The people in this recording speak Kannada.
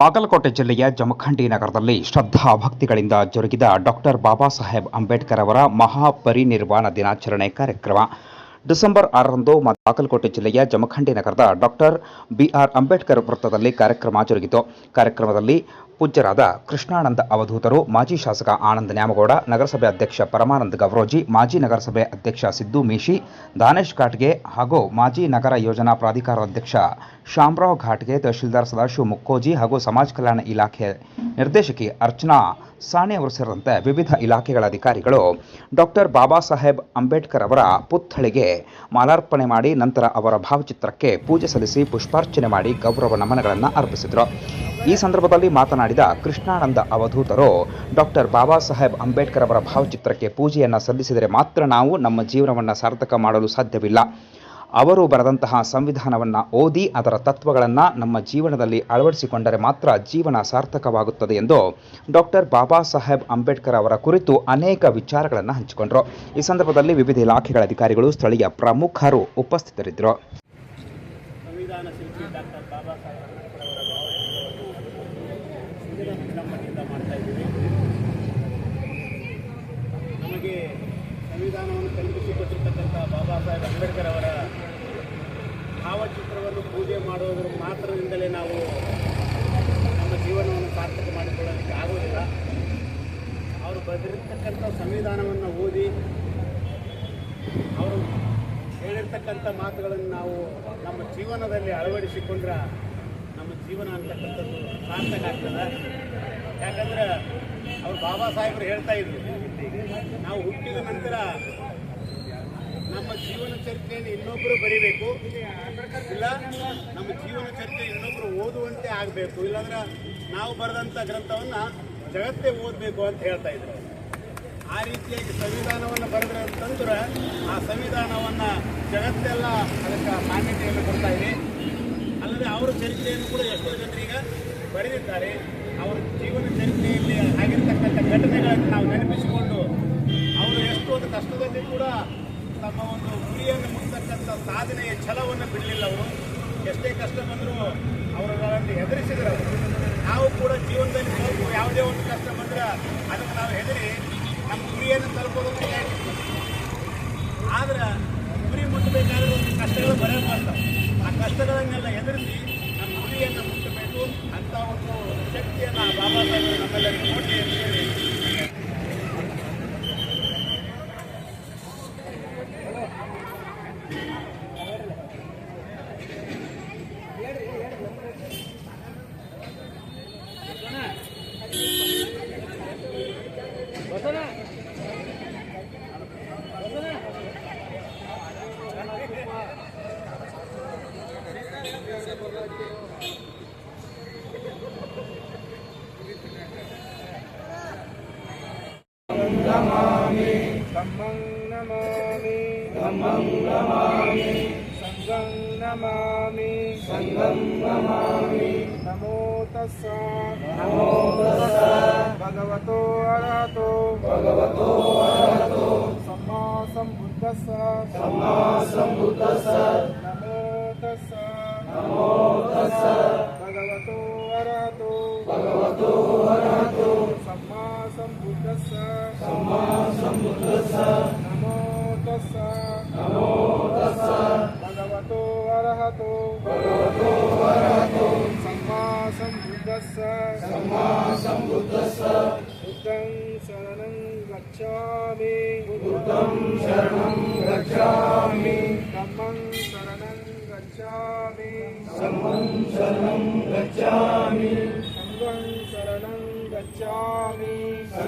ಬಾಗಲಕೋಟೆ ಜಿಲ್ಲೆಯ ಜಮಖಂಡಿ ನಗರದಲ್ಲಿ ಶ್ರದ್ಧಾ ಭಕ್ತಿಗಳಿಂದ ಜರುಗಿದ ಡಾಕ್ಟರ್ ಬಾಬಾ ಸಾಹೇಬ್ ಅಂಬೇಡ್ಕರ್ ಅವರ ಮಹಾಪರಿನಿರ್ವಾಣ ದಿನಾಚರಣೆ ಕಾರ್ಯಕ್ರಮ. ಡಿಸೆಂಬರ್ ಆರರಂದು ಬಾಗಲಕೋಟೆ ಜಿಲ್ಲೆಯ ಜಮಖಂಡಿ ನಗರದ ಡಾಕ್ಟರ್ ಬಿಆರ್ ಅಂಬೇಡ್ಕರ್ ವೃತ್ತದಲ್ಲಿ ಕಾರ್ಯಕ್ರಮ ಜರುಗಿತು. ಕಾರ್ಯಕ್ರಮದಲ್ಲಿ ಪೂಜ್ಯರಾದ ಕೃಷ್ಣಾನಂದ ಅವಧೂತರು, ಮಾಜಿ ಶಾಸಕ ಆನಂದ ನ್ಯಾಮಗೌಡ, ನಗರಸಭೆ ಅಧ್ಯಕ್ಷ ಪರಮಾನಂದ ಗವರೋಜಿ, ಮಾಜಿ ನಗರಸಭೆ ಅಧ್ಯಕ್ಷ ಸಿದ್ದು ಮೀಶಿ, ದಾನೇಶ್ ಘಾಟ್ಗೆ ಹಾಗೂ ಮಾಜಿ ನಗರ ಯೋಜನಾ ಪ್ರಾಧಿಕಾರ ಅಧ್ಯಕ್ಷ ಶಾಮರಾವ್ ಘಾಟ್ಗೆ ತಹಶೀಲ್ದಾರ್ ಸದಾಶಿವ ಮುಕ್ಕೋಜಿ ಹಾಗೂ ಸಮಾಜ ಕಲ್ಯಾಣ ಇಲಾಖೆ ನಿರ್ದೇಶಕಿ ಅರ್ಚನಾ ಸಾಣೆ ಅವರು ಸೇರಿದಂತೆ ವಿವಿಧ ಇಲಾಖೆಗಳ ಅಧಿಕಾರಿಗಳು ಡಾಕ್ಟರ್ ಬಾಬಾ ಸಾಹೇಬ್ ಅಂಬೇಡ್ಕರ್ ಅವರ ಪುತ್ಥಳಿಗೆ ಮಾಲಾರ್ಪಣೆ ಮಾಡಿ ನಂತರ ಅವರ ಭಾವಚಿತ್ರಕ್ಕೆ ಪೂಜೆ ಸಲ್ಲಿಸಿ ಪುಷ್ಪಾರ್ಚನೆ ಮಾಡಿ ಗೌರವ ನಮನಗಳನ್ನು ಅರ್ಪಿಸಿದರು. ಈ ಸಂದರ್ಭದಲ್ಲಿ ಮಾತನಾಡಿದ ಕೃಷ್ಣಾನಂದ ಅವಧೂತರು, ಡಾಕ್ಟರ್ ಬಾಬಾ ಸಾಹೇಬ್ ಅಂಬೇಡ್ಕರ್ ಅವರ ಭಾವಚಿತ್ರಕ್ಕೆ ಪೂಜೆಯನ್ನು ಸಲ್ಲಿಸಿದರೆ ಮಾತ್ರ ನಾವು ನಮ್ಮ ಜೀವನವನ್ನು ಸಾರ್ಥಕ ಮಾಡಲು ಸಾಧ್ಯವಿಲ್ಲ. ಅವರು ಬರೆದಂತಹ ಸಂವಿಧಾನವನ್ನು ಓದಿ ಅದರ ತತ್ವಗಳನ್ನು ನಮ್ಮ ಜೀವನದಲ್ಲಿ ಅಳವಡಿಸಿಕೊಂಡರೆ ಮಾತ್ರ ಜೀವನ ಸಾರ್ಥಕವಾಗುತ್ತದೆ ಎಂದು ಡಾಕ್ಟರ್ ಬಾಬಾ ಸಾಹೇಬ್ ಅಂಬೇಡ್ಕರ್ ಅವರ ಕುರಿತು ಅನೇಕ ವಿಚಾರಗಳನ್ನು ಹಂಚಿಕೊಂಡರು. ಈ ಸಂದರ್ಭದಲ್ಲಿ ವಿವಿಧ ಇಲಾಖೆಗಳ ಅಧಿಕಾರಿಗಳು ಸ್ಥಳೀಯ ಪ್ರಮುಖರು ಉಪಸ್ಥಿತರಿದ್ದರು ಸಂವಿಧಾನ ಶಿಲ್ಪಿ ಡಾಕ್ಟರ್ ಬಾಬಾ ಸಾಹೇಬ್ ಅಂಬೇಡ್ಕರ್ ಅವರ ಭಾವಚಿತ್ರವನ್ನು ಮಾಡ್ತಾ ಇದ್ದೀವಿ. ನಮಗೆ ಸಂವಿಧಾನವನ್ನು ಕಲ್ಪಿಸಿಕೊಟ್ಟಿರ್ತಕ್ಕಂಥ ಬಾಬಾ ಸಾಹೇಬ್ ಅಂಬೇಡ್ಕರ್ ಅವರ ಭಾವಚಿತ್ರವನ್ನು ಪೂಜೆ ಮಾಡುವುದರ ಮಾತ್ರದಿಂದಲೇ ನಾವು ನಮ್ಮ ಜೀವನವನ್ನು ಸಾರ್ಥಕ ಮಾಡಿಕೊಳ್ಳೋದಕ್ಕೆ ಆಗೋದಿಲ್ಲ. ಅವರು ಬರೆದಿರ್ತಕ್ಕಂಥ ಸಂವಿಧಾನವನ್ನು ಓದಿ ಅವರು ಹೇಳಿರ್ತಕ್ಕಂಥ ಮಾತುಗಳನ್ನು ನಾವು ನಮ್ಮ ಜೀವನದಲ್ಲಿ ಅಳವಡಿಸಿಕೊಂಡ್ರೆ ನಮ್ಮ ಜೀವನ ಅಂತಕ್ಕಂಥದ್ದು ಸಾರ್ಥಕ ಆಗ್ತದೆ. ಯಾಕಂದ್ರೆ ಅವ್ರು ಬಾಬಾ ಸಾಹೇಬರು ಹೇಳ್ತಾ ಇದ್ರು, ನಾವು ಹುಟ್ಟಿದ ನಂತರ ನಮ್ಮ ಜೀವನ ಚರಿತ್ರೆಯನ್ನು ಇನ್ನೊಬ್ಬರು ಬರಿಬೇಕು. ಇಲ್ಲ, ನಮ್ಮ ಜೀವನ ಚರಿತ್ರೆ ಇನ್ನೊಬ್ಬರು ಓದುವಂತೆ ಆಗಬೇಕು. ಇಲ್ಲಾಂದ್ರೆ ನಾವು ಬರೆದಂಥ ಗ್ರಂಥವನ್ನು ಜಗತ್ತೇ ಓದಬೇಕು ಅಂತ ಹೇಳ್ತಾ ಇದ್ರು. ಆ ರೀತಿಯಾಗಿ ಸಂವಿಧಾನವನ್ನು ಬರೆದ್ರೆ ಅಂತಂದ್ರೆ ಆ ಸಂವಿಧಾನವನ್ನು ಜಗತ್ತೆಲ್ಲ ಅದಕ್ಕೆ ಮಾನ್ಯತೆಯನ್ನು ಕೊಡ್ತಾ ಇದೆ. ಅಲ್ಲದೆ ಅವರ ಚರಿತ್ರೆಯನ್ನು ಕೂಡ ಎಷ್ಟೋ ಜನರೀಗ ಬರೆದಿದ್ದಾರೆ. ಅವರ ಜೀವನ ಚರಿತ್ರೆಯಲ್ಲಿ ಆಗಿರ್ತಕ್ಕಂಥ ಘಟನೆಗಳನ್ನು ನಾವು ನೆನಪಿಸಿಕೊಂಡು ಅವರು ಎಷ್ಟು ಒಂದು ಕಷ್ಟದಲ್ಲಿ ಕೂಡ ತಮ್ಮ ಒಂದು ಗುರಿಯನ್ನು ಮುಟ್ಟತಕ್ಕಂಥ ಸಾಧನೆಯ ಛಲವನ್ನು ಬಿಡಲಿಲ್ಲ ಅವರು. ಎಷ್ಟೇ ಕಷ್ಟ ಬಂದರೂ ಅವರುಗಳನ್ನು ಎದುರಿಸಿದ್ರು. ನಾವು ಕೂಡ ಜೀವನದಲ್ಲಿ ಸ್ವಲ್ಪ ಯಾವುದೇ ಒಂದು ಕಷ್ಟ ಬಂದರೆ ಅದನ್ನು ನಾವು ಹೆದರಿ ನಮ್ಮ ಗುರಿಯನ್ನು ತಲುಪೋದಕ್ಕೆ ಆದ್ರೆ ಗುರಿ ಮುಟ್ಟಬೇಕಾದ್ರೆ ಒಂದು ಕಷ್ಟಗಳು ಬರೇ ಬರ್ತಾವೆ ಆ ಕಷ್ಟಗಳನ್ನೆಲ್ಲ ಎದುರಿಸಿ నమామి ధమ్మం నమామి ధమ్మం నమామి సంగం నమామి సంగం నమామి నమో తస్స భగవతో అరహతో భగవతో అరహతో సమ్మా సంబుద్ధస్స సమ్మా సంబుద్ధస్స सम्बुद्धस्स सम्मा नमो तस्स नमो तस्स भगवतो अरहतो भगवतो अरहतो सम्मा सम्बुद्धस्स सम्मा सम्बुद्धस्स बुद्धं शरणं गच्छामि बुद्धं शरणं गच्छामि धम्मं शरणं गच्छामि धम्मं शरणं गच्छामि सङ्गं शरणं गच्छामि